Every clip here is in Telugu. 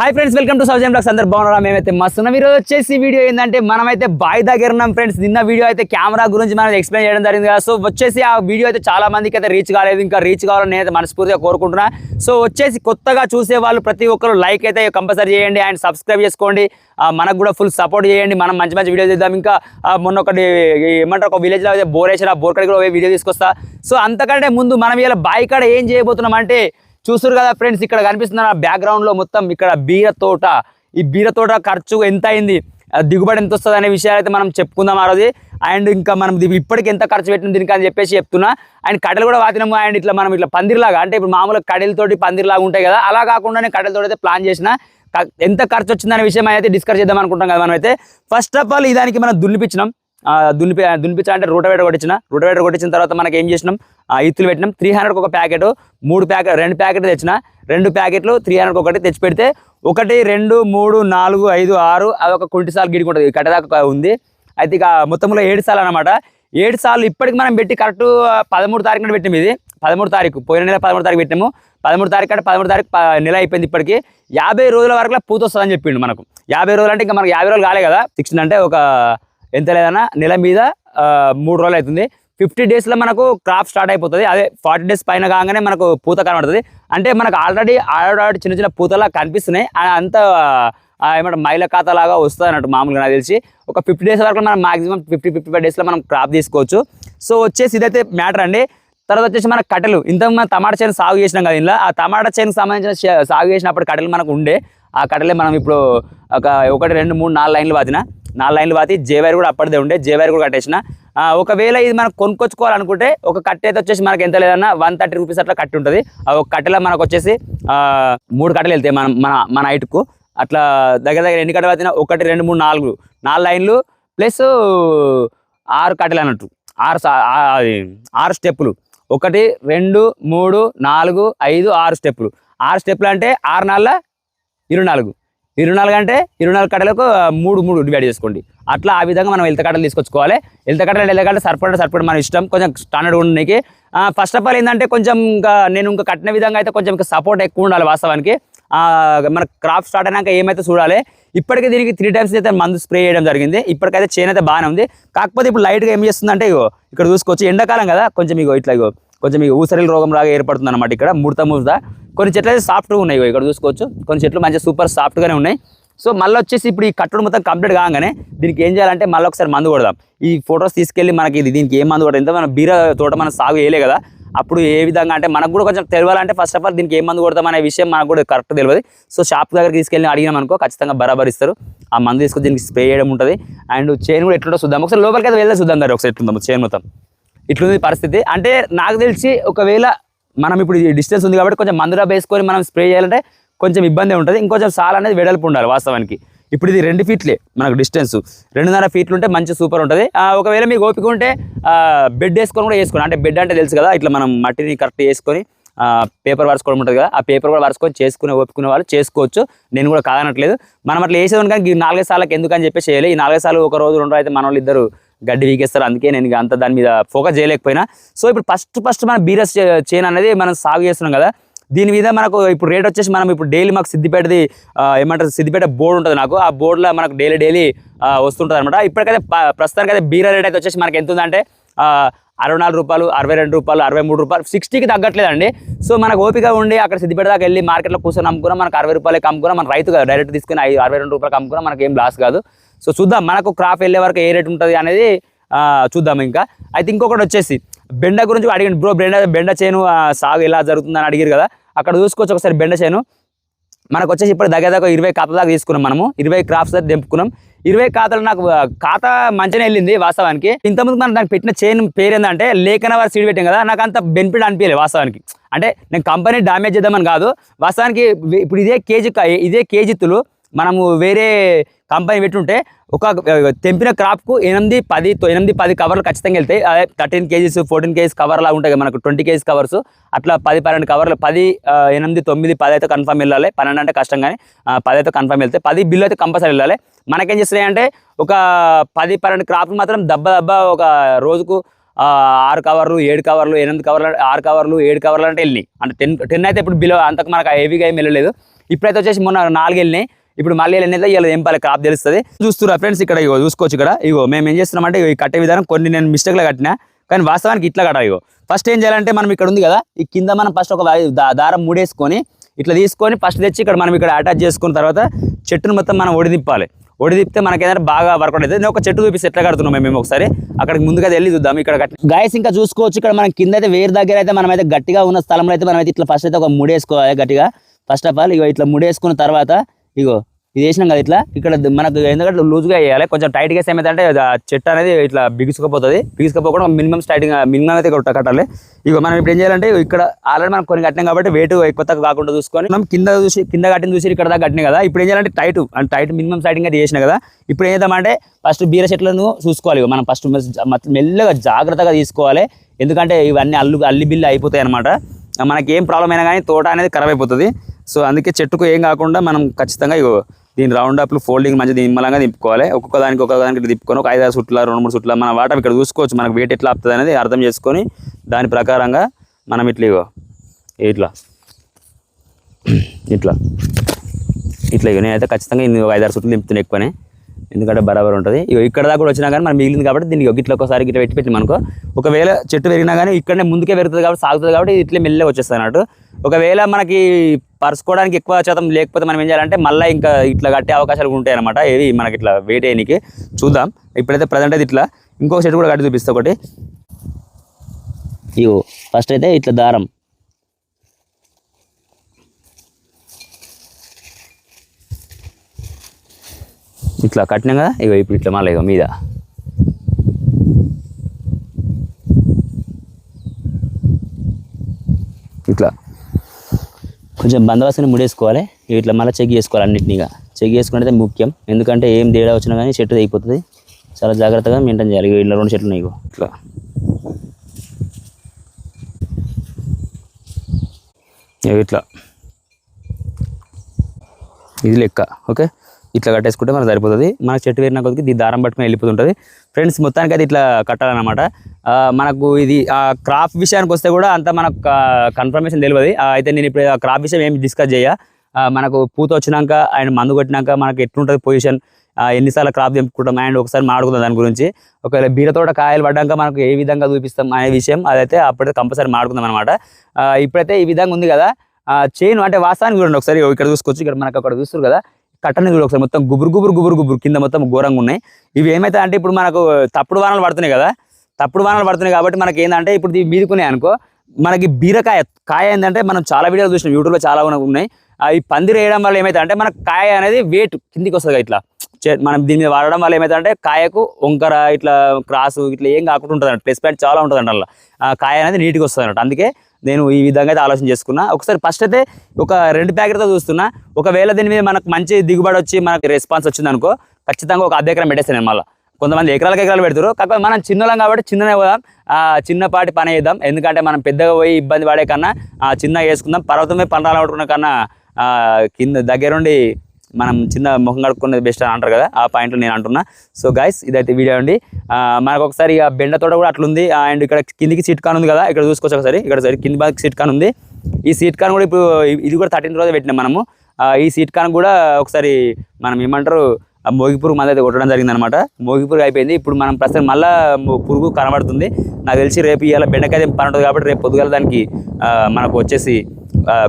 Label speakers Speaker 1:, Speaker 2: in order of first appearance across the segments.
Speaker 1: Hi friends welcome to Soujan vlogs అందరు బాగున్నారా? మేమైతే మస్తున్న ఉన్నాం వచ్చేసి వీడియో ఏంటంటే మనమైతే బాయ్ దగ్గర ఉన్నాం ఫ్రెండ్స్ నిన్న వీడియో అయితే కెమెరా గురించి మనం ఎక్స్ప్లెయిన్ చేయడం జరిగింది కదా. సో వచ్చేసి ఆ వీడియో అయితే చాలా మందికి అయితే రీచ్ కాలేదు. ఇంకా రీచ్ కావాలని నేనైతే మనస్ఫూర్తిగా కోరుకుంటున్నా. సో వచ్చేసి కొత్తగా చూసే వాళ్ళు ప్రతి ఒక్కరు లైక్ అయితే కంపల్సరీ చేయండి అండ్ సబ్స్క్రైబ్ చేసుకోండి. మనకు కూడా ఫుల్ సపోర్ట్ చేయండి. మనం మంచి మంచి వీడియో చేద్దాం. ఇంకా మొన్న ఒకటి ఏమంటారు ఒక విలేజ్లో అయితే బోర్ వేసిన బోర్ కడికి కూడా పోయి వీడియో తీసుకొస్తా. సో అంతకంటే ముందు మనం ఇలా బాయ్ కాడ ఏం చేయబోతున్నాం అంటే చూసారు కదా ఫ్రెండ్స్ ఇక్కడ కనిపిస్తున్న బ్యాక్గ్రౌండ్లో మొత్తం ఇక్కడ బీర తోట. ఈ బీర తోట ఖర్చు ఎంత అయింది? దిగుబడి ఎంత వస్తుంది అనే విషయాలు అయితే మనం చెప్పుకుందాం ఆ రోజు. అండ్ ఇంకా మనం ఇప్పటికి ఎంత ఖర్చు పెట్టిన దీనికి అని చెప్పేసి చెప్తున్నా. అండ్ కడలు కూడా వాతినాము అండ్ ఇట్లా మనం ఇట్లా పందిరిలాగా అంటే ఇప్పుడు మామూలుగా కడలతోటి పందిరిలాగా ఉంటాయి కదా అలా కాకుండానే కడలతో అయితే ప్లాన్ చేసిన. ఎంత ఖర్చు వచ్చిందనే విషయం అయితే డిస్కస్ చేద్దాం అనుకుంటాం కదా మనం అయితే ఫస్ట్ ఆఫ్ ఆల్ ఈ దానికి మనం దున్నిపించినాం దునిపి దునిపించా అంటే రూటవేటర్ కొట్టించిన. రూటవేటర్ కొట్టించిన తర్వాత మనకి ఏం చేసినాం? ఆ, ఇత్తులు పెట్టినాం. త్రీ హండ్రెడ్కి ఒక ప్యాకెట్ మూడు ప్యాకెట్ రెండు ప్యాకెట్లు తెచ్చిన. రెండు ప్యాకెట్లు త్రీ హండ్రెడ్కి ఒకటి తెచ్చి పెడితే ఒకటి రెండు మూడు నాలుగు ఐదు ఆరు అది ఒక కుంటి సార్లు ఉంటుంది. కట్టదాకా ఉంది. అయితే ఇక మొత్తంలో ఏడు సార్లు అనమాట ఏడు సార్లు ఇప్పటికి మనం పెట్టి కరెక్ట్ పదమూడు తారీఖు పెట్టినాం ఇది. పదమూడు తారీఖు పోయిన నెల పదమూడు తారీఖు పెట్టినాము. పదమూడు తారీఖు అంటే పదమూడు తారీఖు నెల అయిపోయింది ఇప్పటికి. యాభై రోజుల వరకు పూత వస్తుందని చెప్పిండు మనకు. యాభై రోజులు అంటే ఇంకా మనకు యాభై రోజులు కాలే కదా. సిక్స్టీన్ అంటే ఒక ఎంత లేదన్నా నెల మీద మూడు రోజులు అవుతుంది. ఫిఫ్టీ డేస్లో మనకు క్రాప్ స్టార్ట్ అయిపోతుంది. అదే ఫార్టీ డేస్ పైన కాగానే మనకు పూత కనబడుతుంది. అంటే మనకు ఆల్రెడీ ఆల్రెడీ చిన్న చిన్న పూతలా కనిపిస్తున్నాయి. ఆ అంత ఏమంటే మైల ఖాతాలాగా వస్తుంది అన్నట్టు మామూలుగా నాకు తెలిసి. ఒక ఫిఫ్టీ డేస్ వరకు మనం మాక్సిమం ఫిఫ్టీ ఫిఫ్టీ ఫైవ్ డేస్లో మనం క్రాప్ తీసుకోవచ్చు. సో వచ్చేసి ఇదైతే మ్యాటర్ అండి. తర్వాత వచ్చేసి మన కట్టెలు. ఇంత మనం టమాటా చేను సాగు చేసినాం కదా ఇంట్లో ఆ టమాటా చేనుకి సంబంధించిన సాగు చేసినప్పుడు కట్టెలు మనకు ఉండే. ఆ కట్టెలే మనం ఇప్పుడు ఒక ఒకటి రెండు మూడు నాలుగు లైన్లు వాతిన నాలుగు లైన్లు పాతి జేవైర్ కూడా అప్పటిదే ఉండే జేవైర్ కూడా కట్టేసిన. ఒకవేళ ఇది మనం కొనుక్కొచ్చుకోవాలనుకుంటే ఒక కట్టె అయితే వచ్చేసి మనకి ఎంత లేదన్నా వన్ థర్టీ రూపీస్ అట్లా కట్టి ఉంటుంది. ఆ ఒక కట్టెలో మనకు వచ్చేసి మూడు కట్టెలు వెళ్తాయి మనం మన మన హైట్కు. అట్లా దగ్గర దగ్గర ఎన్ని కట్టలు వాతినా ఒకటి రెండు మూడు నాలుగు. నాలుగు లైన్లు ప్లస్ ఆరు కట్టెలు అన్నట్టు. ఆరు ఆరు స్టెప్పులు. ఒకటి రెండు మూడు నాలుగు ఐదు ఆరు స్టెప్పులు. ఆరు స్టెప్పులు అంటే ఆరు నాలుగు ఇరవై నాలుగు. ఇరవై నాలుగు అంటే ఇరవై నాలుగు కట్టలకు మూడు మూడు డివైడ్ చేసుకోండి. అట్లా ఆ విధంగా మనం ఎల్త కట్టలు తీసుకొచ్చుకోవాలి. ఎల్త కట్టలు ఎల్లగడ్డ సరిపడ సరిపడ మన ఇష్టం. కొంచెం స్టాండర్డ్ ఉండడానికి ఫస్ట్ ఆఫ్ ఆల్ ఏంటంటే కొంచెం ఇంకా నేను ఇంకా కట్టిన విధంగా అయితే కొంచెం ఇంకా సపోర్ట్ ఎక్కువ ఉండాలి వాస్తవానికి. మన క్రాప్ స్టార్ట్ అయినాక ఏమైతే చూడాలి. ఇప్పటికే దీనికి త్రీ టైమ్స్ అయితే మందు స్ప్రే చేయడం జరిగింది. ఇప్పటికైతే చేను అయితే బాగానే ఉంది. కాకపోతే ఇప్పుడు లైట్గా ఏం చేస్తుందంటే ఇగో ఇక్కడ చూసుకోవచ్చు. ఎండాకాలం కదా కొంచెం ఇగో ఇట్లా ఇగో కొంచెం ఇగో ఊసరిల రోగం లాగా ఏర్పడుతుంది అనమాట ఇక్కడ. ముడత ముడత. కొన్ని చెట్లు అయితే సాఫ్ట్గా ఉన్నాయి ఇక్కడ చూసుకోవచ్చు. కొన్ని చెట్లు మంచిగా సూపర్ సాఫ్ట్గానే ఉన్నాయి. సో మళ్ళీ వచ్చేసి ఇప్పుడు ఈ కట్టడం మొత్తం కంప్లీట్ కాగానే దీనికి ఏం చేయాలంటే మళ్ళీ ఒకసారి మందు కొడదాం. ఈ ఫొటోస్ తీసుకెళ్ళి మనకి ఇది దీనికి ఏం మందు కొడతాం ఇంత మన బీర తోట మనం సాగు చేయలే కదా. అప్పుడు ఏ విధంగా అంటే మనకు కూడా కొంచెం తెలియాలంటే ఫస్ట్ ఆఫ్ ఆల్ దీనికి ఏ మందు కొడతాం అనే విషయం మనకు కూడా కరెక్ట్ తెలియదు. సో షాప్ దగ్గర తీసుకెళ్ళి అడిగినాం అనుకో ఖచ్చితంగా బరాబర్ ఇస్తారు. ఆ మందు తీసుకొని దీనికి స్ప్రే చేయడం ఉంటుంది. అండ్ చైన్ కూడా ఎట్లుంటో చూద్దాం. ఒకసారి లోపలికి అయితే వెళ్తే చూద్దాం దాన్ని ఒకసారి ఎట్లుందాం చైన్ మొత్తం. ఇట్లుంది పరిస్థితి. అంటే నాకు తెలిసి ఒకవేళ మనం ఇప్పుడు డిస్టెన్స్ ఉంది కాబట్టి కొంచెం మందు వేసుకొని మనం స్ప్రే చేయాలంటే కొంచెం ఇబ్బంది ఉంటుంది. ఇంకొంచెం సాల్ అనేది వెడల్పు ఉండాలి వాస్తవానికి. ఇప్పుడు ఇది రెండు ఫీట్లే మనకు డిస్టెన్స్ రెండున్నర ఫీట్లు ఉంటే మంచి సూపర్ ఉంటుంది. ఒకవేళ మీకు ఓపిక ఉంటే బెడ్ వేసుకొని కూడా వేసుకోండి. అంటే బెడ్ అంటే తెలుసు కదా ఇట్లా మనం మట్టిని కరెక్ట్ వేసుకొని పేపర్ వరుసుకోవడం ఉంటుంది కదా ఆ పేపర్ కూడా వరుసుకొని చేసుకునే ఒప్పుకునే వాళ్ళు చేసుకోవచ్చు. నేను కూడా కాదనట్లేదు. మనం అట్లా వేసేది కానీ ఈ నాలుగైదు సార్లకి ఎందుకని చెప్పి చేయాలి. ఈ నాలుగైదు సార్లు ఒక రోజు రెండు అయితే మన వాళ్ళు ఇద్దరు గడ్డి వీకేస్తారు అందుకే నేను అంత దాని మీద ఫోకస్ చేయలేకపోయినా. సో ఇప్పుడు ఫస్ట్ ఫస్ట్ మన బీరస్ చేను అనేది మనం సాగు చేస్తున్నాం కదా. దీని మీద మనకు ఇప్పుడు రేట్ వచ్చేసి మనం ఇప్పుడు డైలీ మాకు సిద్దిపేటది ఏమంటారు సిద్దిపేట బోర్డు ఉంటుంది నాకు. ఆ బోర్డులో మనకు డైలీ డైలీ వస్తుంటుంది అనమాట ఇప్పటికైతే ప్రస్తుతానికి అయితే బీరా రేట్ అయితే వచ్చేసి మనకి ఎంత ఉందంటే అరవై నాలుగు రూపాయలు అరవై రెండు రూపాయలు అరవై మూడు రూపాయలు సిక్స్టీకి తగ్గట్లేదండి. సో మనకు ఓపిక ఉండి అక్కడ సిద్దిపేట దాకా వెళ్ళి మార్కెట్లో కూర్చొని అమ్ముకున్నా మనకు అరవై రూపాయలకి అమ్ముకున్నా మన రైతు కదా డైరెక్ట్ తీసుకుని ఐదు అరవై రెండు రూపాయలకి అమ్ముకున్నా మనకి ఏం లాస్ కాదు. సో చూద్దాం మనకు క్రాప్ వెళ్ళే వరకు ఏ రేట్ ఉంటుంది అనేది చూద్దాం ఇంకా. అయితే ఇంకొకటి వచ్చేసి బెండ గురించి అడిగింది బ్రో బెండ బెండ చేను సాగు ఎలా జరుగుతుందని అడిగారు కదా. అక్కడ చూసుకోవచ్చు ఒకసారి బెండ చేను. మనకు వచ్చేసి ఇప్పుడు దగ్గర దగ్గర ఇరవై ఖాతా దాకా తీసుకున్నాం మనము. ఇరవై క్రాప్స్ దగ్గర దింపుకున్నాం ఇరవై ఖాతాలు నాకు ఖాతా మంచిగా వెళ్ళింది వాస్తవానికి. ఇంతకుముందు మనం దానికి పెట్టిన చైన్ పేరు ఏంటంటే లేఖన వారు సీడ్ పెట్టాం కదా నాకు అంత బెనిఫిట్ అనిపించలేదు వాస్తవానికి. అంటే నేను కంపెనీ డ్యామేజ్ చేద్దామని కాదు వాస్తవానికి ఇప్పుడు ఇదే కేజీ ఇదే కేజీతులు మనము వేరే కంపెనీ పెట్టుంటే ఒక తెంపిన క్రాప్కు ఎనిమిది పది తొ- ఎనిమిది పది కవర్లు ఖచ్చితంగా వెళ్తాయి. అదే thirteen kgs fourteen kgs cover లా ఉంటాయి మనకు ట్వంటీ కేజీస్ కవర్స్ అట్లా పది పన్నెండు కవర్లు పది ఎనిమిది తొమ్మిది పది అయితే కన్ఫర్మ్ వెళ్ళాలి. పన్నెండు అంటే కష్టం కానీ పది అయితే కన్ఫర్మ్ వెళ్తాయి పది బిల్లు అయితే కంపల్సరీ వెళ్ళాలి. మనకేం చేస్తున్నాయి అంటే ఒక పది పన్నెండు క్రాప్లు మాత్రం దెబ్బ దెబ్బ ఒక రోజుకు ఆరు కవర్లు ఏడు కవర్లు ఎనిమిది కవర్లు ఆరు కవర్లు ఏడు కవర్లు అంటే వెళ్ళినాయి. అంటే టెన్ టెన్ అయితే ఇప్పుడు బిలో అంతకు మనకు హెవీగా ఏం వెళ్ళలేదు. ఇప్పుడైతే వచ్చేసి మొన్న నాలుగు వెళ్ళినాయి. ఇప్పుడు మళ్ళీ వెళ్ళినైతే ఇలా ఏం క్రాప్ తెలుస్తుంది. చూస్తున్నా ఫ్రెండ్స్ ఇక్కడ ఇగో చూసుకోవచ్చు ఇక్కడ. ఇగో మేము ఏం చేస్తున్నామంటే ఇగో ఈ కట్టే విధానం కొన్ని నేను మిస్టేక్లో కట్టినా కానీ వాస్తవానికి ఇట్లా కట్టాలి ఇగో. ఫస్ట్ ఏం చేయాలంటే మనం ఇక్కడ ఉంది కదా ఈ కింద మనం ఫస్ట్ ఒక దా- దారం ముడేసుకొని ఇట్లా తీసుకొని ఫస్ట్ తెచ్చి ఇక్కడ మనం ఇక్కడ అటాచ్ చేసుకున్న తర్వాత చెట్టును మొత్తం మనం ఒడిదిప్పాలి ఒడిదిప్తే మనకి ఏదైనా బాగా వర్కౌట్ అవుతుంది. నేను ఒక చెట్టు చూపిస్తే ఎట్లా కడుతున్నాం మేము ఒకసారి? అక్కడికి ముందుగా వెళ్ళి చూద్దాం ఇక్కడ గాయస్ ఇంకా చూసుకోవచ్చు ఇక్కడ మనం కింద అయితే వేరు దగ్గర అయితే మనం అయితే గట్టిగా ఉన్న స్థలంలో అయితే మనం అయితే ఇట్లా ఫస్ట్ అయితే ఒక ముడేసుకోవాలి గట్టిగా. ఫస్ట్ ఆఫ్ ఆల్ ఇగో ఇట్లా ముడేసుకున్న తర్వాత ఇగో ఇది వేసినాం కదా ఇట్లా. ఇక్కడ మనకు ఎందుకంటే లూజ్గా వేయాలి. కొంచెం టైట్గా వేస్తే ఏమైందంటే చెట్టు అనేది ఇట్లా బిగుసుకుపోతుంది. బిగుసుకపోకుండా మినిమం స్టార్టింగ్ మినిమం అయితే ఇక్కడ కట్టాలి. ఇక మనం ఇప్పుడు ఏం చేయాలంటే ఇక్కడ ఆల్రెడీ మనం కొన్ని కట్టినాం కాబట్టి వెయిట్ ఎక్కువ తక్కువ కాకుండా చూసుకొని మనం కింద చూసి కింద కట్టిన చూసి ఇక్కడ దాకా కట్టినాయి కదా. ఇప్పుడు ఏం చేయాలంటే tight and tight minimum starting అయితే చేసినా కదా. ఇప్పుడు ఏం చేద్దామంటే ఫస్ట్ బీర చెట్లను చూసుకోవాలి. మనం ఫస్ట్ మెల్లగా జాగ్రత్తగా తీసుకోవాలి. ఎందుకంటే ఇవన్నీ అల్లు అల్లి బిల్లు అయిపోతాయి అనమాట మనకి ఏం ప్రాబ్లం అయినా కానీ తోట అనేది ఖరాబ్ అయిపోతుంది. సో అందుకే చెట్టుకు ఏం కాకుండా మనం ఖచ్చితంగా ఇగో దీని రౌండ్ అప్లు ఫోల్డింగ్ మంచిగా నిమ్మలంగా దింపుకోవాలి ఒక్కొక్క దానికి ఒక్కొక్క దానికి దింపుకొని తిప్పుకొని ఒక ఐదు ఆరు సుట్ల రెండు మూడు సుట్ల మన వాటర్ ఇక్కడ చూసుకోవచ్చు. మనకు వెయిట్ ఎట్లా ఆపుతుంది అనేది అర్థం చేసుకొని దాని ప్రకారంగా మనం ఇట్లా ఇగో ఇట్లా ఇట్లా. ఇట్లా ఇక నేనైతే ఖచ్చితంగా ఇన్ని ఒక ఐదారు సుట్లు దింపుతున్నాయి ఎక్కువనే. ఎందుకంటే బరాబర్ ఉంటుంది. ఇక ఇక్కడ దాకా కూడా వచ్చినా కానీ మనం మిగిలింది కాబట్టి దీనికి ఇట్లా ఒకసారి ఇట్లా పెట్టి పెట్టి మనకు ఒకవేళ చెట్టు పెరిగినా కానీ ఇక్కడనే ముందుకే పెరుగుతుంది కాబట్టి సాగుతుంది కాబట్టి ఇట్లా మెల్లగా వచ్చేస్తుంది అన్నట్టు. ఒకవేళ మనకి పరుచుకోవడానికి ఎక్కువ శాతం లేకపోతే మనం ఏం చేయాలంటే మళ్ళీ ఇంకా ఇట్లా కట్టే అవకాశాలు ఉంటాయి అనమాట ఏవి మనకి ఇట్లా వెయిట్ వేయడానికి చూద్దాం. ఇప్పుడైతే ప్రజెంట్ అయితే ఇట్లా. ఇంకొక చెట్టు కూడా కట్టి చూపిస్తా ఒకటి. ఇగో ఫస్ట్ అయితే ఇట్లా దారం. ఇట్లా కట్టినాం కదా ఇగో ఇప్పుడు ఇట్లా మళ్ళీ ఇగో మీద. ఇట్లా. కొంచెం బందోబస్తుని ముడేసుకోవాలి ఇట్లా మళ్ళీ చెక్ చేసుకోవాలి అన్నిటినీగా చెక్ చేసుకుంటే ముఖ్యం ఎందుకంటే ఏం తేడా వచ్చినా కానీ చెట్టు అయిపోతుంది. చాలా జాగ్రత్తగా మెయింటైన్ చేయాలి ఇట్లా రెండు చెట్లు ఉన్నాయి ఇట్లా. ఇట్లా. ఇది లెక్క ఓకే? ఇట్లా కట్టేసుకుంటే మనకు సరిపోతుంది. మనకు చెట్టు వేరిన కొద్దికి దీని దారం పట్టుకుని వెళ్ళిపోతుంటుంది. ఫ్రెండ్స్ మొత్తానికి అయితే ఇట్లా కట్టాలన్నమాట. మనకు ఇది క్రాప్ విషయానికి వస్తే కూడా అంత మనకు కన్ఫర్మేషన్ తెలియదు అయితే నేను ఇప్పుడు క్రాప్ విషయం ఏమి డిస్కస్ చేయ? మనకు పూత వచ్చినాక ఆయన మందు కొట్టినాక మనకు ఎట్లుంటుంది పొజిషన్ ఎన్నిసార్లు క్రాప్ తెంపుకుంటాం? అండ్ ఒకసారి మాడుకుందాం దాని గురించి. ఒకవేళ బీరతోట కాయలు పడ్డాక మనకు ఏ విధంగా చూపిస్తాం అనే విషయం అదైతే అప్పుడైతే కంపల్సరీ మాడుకుందాం అనమాట ఇప్పుడైతే ఈ విధంగా ఉంది కదా. చైన్ అంటే వాస్తవానికి చూడండి ఒకసారి ఇక్కడ చూసుకోవచ్చు. ఇక్కడ మనకు అక్కడ చూస్తారు కదా. కట్టని చూడు ఒకసారి. మొత్తం గుబురు గుబురు గుబురు గుబురు కింద మొత్తం ఘోరంగా ఉన్నాయి. ఇవి ఏమైతే అంటే ఇప్పుడు మనకు తప్పుడు వానలు పడుతున్నాయి కదా. తప్పుడు వానలు పడుతున్నాయి కాబట్టి మనకి ఏంటంటే ఇప్పుడు ఇవి మీదుకున్నాయి అనుకో మనకి బీరకాయ కాయ ఏంటంటే మనం చాలా వీడియోలు చూసినాం యూట్యూబ్లో చాలా ఉన్నాయి. అవి పందిరి వేయడం వల్ల ఏమైతే అంటే మనకు కాయ అనేది వెయిట్ కిందికి వస్తుంది ఇట్లా. చే- మనం దీని మీద వాడడం వల్ల ఏమైతే అంటే కాయకు వంకర ఇట్లా క్రాసు ఇట్లా ఏం కాకుండా ఉంటుంది అన్నట్టు ప్లస్ పాయింట్ చాలా ఉంటుంది అంట ఆ కాయ అనేది నీట్గా వస్తుంది అన్నట్టు అందుకే నేను ఈ విధంగా అయితే ఆలోచన చేసుకున్నా. ఒకసారి ఫస్ట్ అయితే ఒక రెండు ప్యాకెట్తో చూస్తున్నా. ఒకవేళ దీని మీద మనకు మంచి దిగుబడి వచ్చి మనకు రెస్పాన్స్ వచ్చింది అనుకో ఖచ్చితంగా ఒక అర్ధ ఎకరం పెట్టేస్తాను నేను మళ్ళీ. కొంతమంది ఎకరాలకు ఎకరాలు పెడతారు కాకపోతే మనం చిన్నలం కాబట్టి చిన్ననే పోదాం. చిన్నపాటి పని చేద్దాం. ఎందుకంటే మనం పెద్దగా పోయి ఇబ్బంది పడే కన్నా చిన్నగా వేసుకుందాం. పర్వతమే పని కన్నా కింద దగ్గరుండి మనం చిన్న ముఖం కడుక్కునేది బెస్ట్ అని అంటారు కదా ఆ పాయింట్లో నేను అంటున్నా. సో గైస్ ఇదైతే వీడియో అండి. మనకు ఒకసారి ఇక బెండ తోట కూడా అట్లుంది. అండ్ ఇక్కడ కిందికి సీట్ కాన్ ఉంది కదా ఇక్కడ చూసుకోవచ్చు ఒకసారి. ఇక్కడ కింది బాగా సీట్ కాన్ ఉంది. ఈ సీట్ కాన్ కూడా ఇప్పుడు ఇది కూడా థర్టీన్ రోజు పెట్టినాం మనము. ఈ సీట్ కాన్ కూడా ఒకసారి మనం ఏమంటారు ఆ మోగిపురుగు మంది అయితే కొట్టడం జరిగింది అనమాట మోగిపురుగు అయిపోయింది. ఇప్పుడు మనం ప్రస్తుతం మళ్ళా పురుగు కనబడుతుంది. నాకు తెలిసి రేపు ఇవాళ బెండకాయ పని ఉంటుంది కాబట్టి రేపు పొద్దుగల దానికి మనకు వచ్చేసి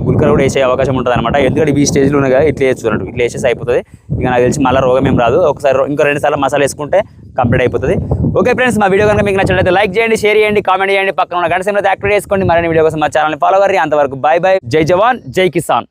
Speaker 1: గుల్కర కూడా వేసే అవకాశం ఉంటుంది అనమాట ఎందుకంటే ఈ స్టేజ్లో ఉన్నాయి కదా ఇట్లా వేస్తుంది అన్నట్టు ఇట్లా వేసేసి అయిపోతుంది. ఇక నాకు తెలిసి మళ్ళీ రోగం ఏం రాదు. ఒకసారి ఇంకో రెండు సార్లు మసాలా వేసుకుంటే కంప్లీట్ అయిపోతుంది. ఓకే ఫ్రెండ్స్ మా వీడియో కనుక మీకు నచ్చినట్లయితే లైక్ చేయండి షేర్ చేయండి కామెంట్ చేయండి. పక్కన ఉన్న గంట సేపు యాక్టివేట్ చేసుకోండి. మరిన్ని వీడియో కోసం మా ఛానల్ని ఫాలో అవ్వండి. అంతవరకు బాయ్ బాయ్ జై జవాన్ జై కిసాన్.